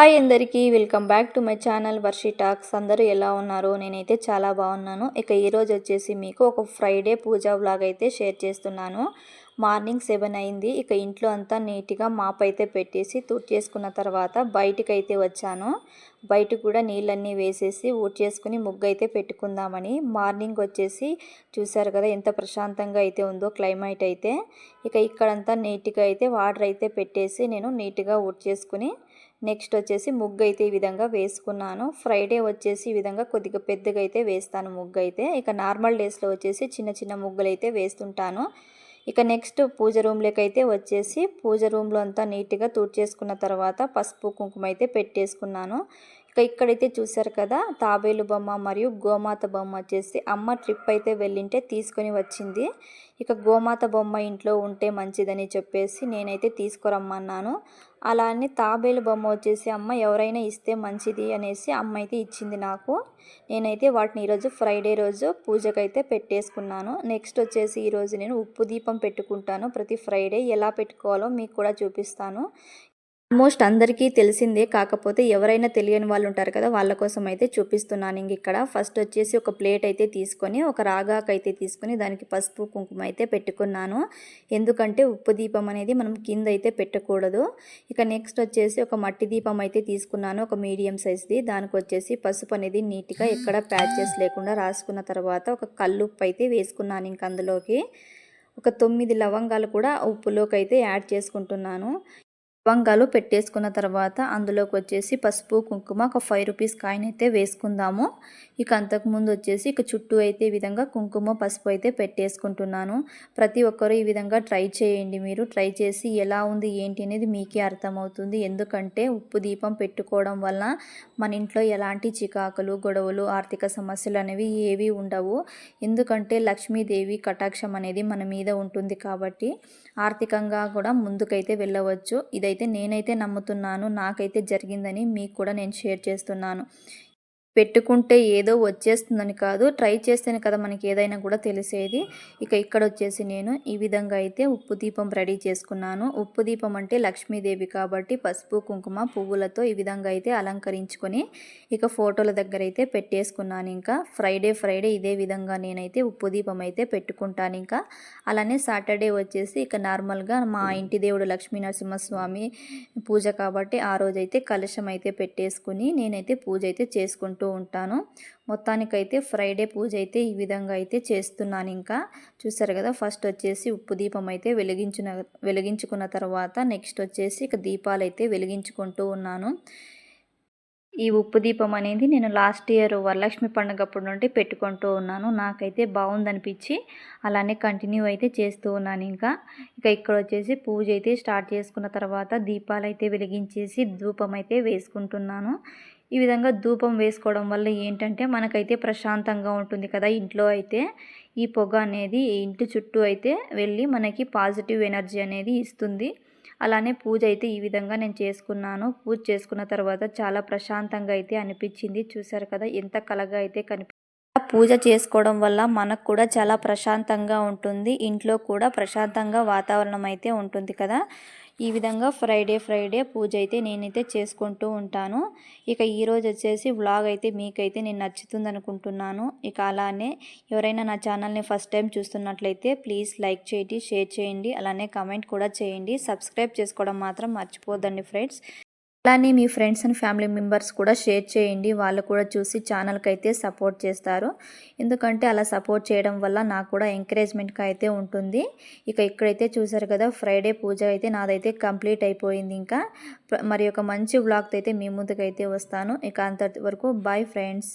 Hi అందరికీ welcome back to my channel Varshi talks. అందరూ ఎలా ఉన్నారు నేనైతే చాలా బాగున్నాను. ఇక ఈరోజు వచ్చేసి మీకు ఒక ఫ్రైడే పూజా వ్లాగ్ అయితే షేర్ చేస్తున్నాను. మార్నింగ్ సెవెన్ అయింది. ఇక ఇంట్లో అంతా నీట్గా మాప్ అయితే పెట్టేసి చేసుకున్న తర్వాత బయటికి అయితే వచ్చాను. బయట కూడా నీళ్ళన్నీ వేసేసి చేసుకుని ముగ్గు అయితే పెట్టుకుందామని. మార్నింగ్ వచ్చేసి చూసారు కదా ఎంత ప్రశాంతంగా అయితే ఉందో క్లైమేట్ అయితే. ఇక ఇక్కడంతా నీట్గా అయితే వాటర్ అయితే పెట్టేసి నేను నీట్గా చేసుకుని నెక్స్ట్ వచ్చేసి ముగ్గు అయితే ఈ విధంగా వేసుకున్నాను. ఫ్రైడే వచ్చేసి ఈ విధంగా కొద్దిగా పెద్దగా అయితే వేస్తాను ముగ్గు అయితే ఇక నార్మల్ డేస్లో వచ్చేసి చిన్న చిన్న ముగ్గులు అయితే వేస్తుంటాను. ఇక నెక్స్ట్ పూజ రూమ్లోకి అయితే వచ్చేసి పూజ రూమ్లో అంతా నీట్గా చేసుకున్న తర్వాత పసుపు కుంకుమ అయితే పెట్టేసుకున్నాను. ఇక్కడైతే చూసారు కదా తాబేలు బొమ్మ మరియు గోమాత బొమ్మ వచ్చేసి అమ్మ ట్రిప్ అయితే వెళ్ళింటే తీసుకొని వచ్చింది. ఇక గోమాత బొమ్మ ఇంట్లో ఉంటే మంచిదని చెప్పేసి నేనైతే తీసుకురమ్మన్నాను. అలా అని తాబేలు బొమ్మ వచ్చేసి అమ్మ ఎవరైనా ఇస్తే మంచిది అనేసి అమ్మ అయితే ఇచ్చింది నాకు. నేనైతే వాటిని ఈరోజు ఫ్రైడే రోజు పూజకైతే పెట్టేసుకున్నాను. నెక్స్ట్ వచ్చేసి ఈరోజు నేను ఉప్పు దీపం పెట్టుకుంటాను. ప్రతి ఫ్రైడే ఎలా పెట్టుకోవాలో మీకు కూడా చూపిస్తాను. ఆల్మోస్ట్ అందరికీ తెలిసిందే కాకపోతే ఎవరైనా తెలియని వాళ్ళు ఉంటారు కదా వాళ్ళ కోసం అయితే చూపిస్తున్నాను ఇంక ఇక్కడ. ఫస్ట్ వచ్చేసి ఒక ప్లేట్ అయితే తీసుకొని ఒక రాగాకు అయితే తీసుకొని దానికి పసుపు కుంకుమ అయితే పెట్టుకున్నాను. ఎందుకంటే ఉప్పు దీపం అనేది మనం కింద అయితే పెట్టకూడదు. ఇక నెక్స్ట్ వచ్చేసి ఒక మట్టి దీపం అయితే తీసుకున్నాను ఒక మీడియం సైజ్ది. దానికి వచ్చేసి పసుపు అనేది నీట్గా ఎక్కడ ప్యాచెస్ లేకుండా రాసుకున్న తర్వాత ఒక కల్లుప్పు అయితే వేసుకున్నాను ఇంక అందులోకి. ఒక తొమ్మిది లవంగాలు కూడా ఉప్పులోకి అయితే యాడ్ చేసుకుంటున్నాను. లవంగాలు పెట్టేసుకున్న తర్వాత అందులోకి వచ్చేసి పసుపు కుంకుమ ఒక ఫైవ్ రూపీస్ కాయిన్ అయితే వేసుకుందాము. ఇక అంతకుముందు వచ్చేసి ఇక చుట్టూ అయితే ఈ విధంగా కుంకుమ పసుపు అయితే పెట్టేసుకుంటున్నాను. ప్రతి ఒక్కరూ ఈ విధంగా ట్రై చేయండి మీరు. ట్రై చేసి ఎలా ఉంది ఏంటి అనేది మీకే అర్థమవుతుంది. ఎందుకంటే ఉప్పు దీపం పెట్టుకోవడం వల్ల మన ఇంట్లో ఎలాంటి చికాకులు గొడవలు ఆర్థిక సమస్యలు అనేవి ఏవి ఉండవు. ఎందుకంటే లక్ష్మీదేవి కటాక్షం అనేది మన మీద ఉంటుంది కాబట్టి ఆర్థికంగా కూడా ముందుకైతే వెళ్ళవచ్చు. ఇదైతే ఇదైతే నేనైతే నమ్ముతున్నాను నాకైతే జరిగిందని మీకు కూడా నేను షేర్ చేస్తున్నాను. పెట్టుకుంటే ఏదో వచ్చేస్తుందని కాదు. ట్రై చేస్తేనే కదా మనకి ఏదైనా కూడా తెలిసేది. ఇక ఇక్కడ వచ్చేసి నేను ఈ విధంగా అయితే ఉప్పు దీపం రెడీ చేసుకున్నాను. ఉప్పు దీపం అంటే లక్ష్మీదేవి కాబట్టి పసుపు కుంకుమ పువ్వులతో ఈ విధంగా అయితే అలంకరించుకొని ఇక ఫోటోల దగ్గర అయితే పెట్టేసుకున్నాను ఇంకా. ఫ్రైడే ఫ్రైడే ఇదే విధంగా నేనైతే ఉప్పు దీపం అయితే పెట్టుకుంటాను ఇంకా. అలానే సాటర్డే వచ్చేసి ఇక నార్మల్గా మా ఇంటి దేవుడు లక్ష్మీనరసింహస్వామి పూజ కాబట్టి ఆ రోజైతే కలశం అయితే పెట్టేసుకుని నేనైతే పూజ అయితే చేసుకుంటూ ఉంటాను. మొత్తానికైతే ఫ్రైడే పూజ అయితే ఈ విధంగా అయితే చేస్తున్నాను ఇంకా. చూసారు కదా ఫస్ట్ వచ్చేసి ఉప్పు దీపం అయితే వెలిగించిన వెలిగించుకున్న తర్వాత నెక్స్ట్ వచ్చేసి ఇక దీపాలు అయితే వెలిగించుకుంటూ ఉన్నాను. ఈ ఉప్పు దీపం అనేది నేను లాస్ట్ ఇయర్ వరలక్ష్మి పండుగప్పుడు నుండి పెట్టుకుంటూ ఉన్నాను. నాకైతే బాగుందనిపించి అలానే కంటిన్యూ అయితే చేస్తూ ఉన్నాను ఇంకా. ఇక ఇక్కడ వచ్చేసి పూజ అయితే స్టార్ట్ చేసుకున్న తర్వాత దీపాలు అయితే వెలిగించేసి ధూపం అయితే వేసుకుంటున్నాను. ఈ విధంగా ధూపం వేసుకోవడం వల్ల ఏంటంటే మనకైతే ప్రశాంతంగా ఉంటుంది కదా ఇంట్లో అయితే. ఈ పొగ అనేది ఇంటి చుట్టూ అయితే వెళ్ళి మనకి పాజిటివ్ ఎనర్జీ అనేది ఇస్తుంది. అలానే పూజ అయితే ఈ విధంగా నేను చేసుకున్నాను. పూజ చేసుకున్న తర్వాత చాలా ప్రశాంతంగా అయితే అనిపించింది. చూసారు కదా ఎంత కలగా అయితే కనిపి పూజ చేసుకోవడం వల్ల మనకు కూడా చాలా ప్రశాంతంగా ఉంటుంది. ఇంట్లో కూడా ప్రశాంతంగా వాతావరణం అయితే ఉంటుంది కదా. ఈ విధంగా ఫ్రైడే ఫ్రైడే పూజ అయితే నేనైతే చేసుకుంటూ ఉంటాను. ఇక ఈరోజు వచ్చేసి వ్లాగ్ అయితే మీకైతే నేను నచ్చుతుంది అనుకుంటున్నాను. ఇక అలానే ఎవరైనా నా ఛానల్ని ఫస్ట్ టైం చూస్తున్నట్లయితే ప్లీజ్ లైక్ చేయండి షేర్ చేయండి అలానే కమెంట్ కూడా చేయండి. సబ్స్క్రైబ్ చేసుకోవడం మాత్రం మర్చిపోద్దండి ఫ్రెండ్స్ అలానే మీ ఫ్రెండ్స్ అండ్ ఫ్యామిలీ మెంబర్స్ కూడా షేర్ చేయండి. వాళ్ళు కూడా చూసి ఛానల్కి అయితే సపోర్ట్ చేస్తారు. ఎందుకంటే అలా సపోర్ట్ చేయడం వల్ల నాకు కూడా ఎంకరేజ్మెంట్గా అయితే ఉంటుంది. ఇక ఇక్కడైతే చూసారు కదా ఫ్రైడే పూజ అయితే నాదైతే కంప్లీట్ అయిపోయింది ఇంకా. మరి ఒక మంచి వ్లాగ్తో అయితే మీ ముందుకైతే వస్తాను. ఇక అంతవరకు బాయ్ ఫ్రెండ్స్.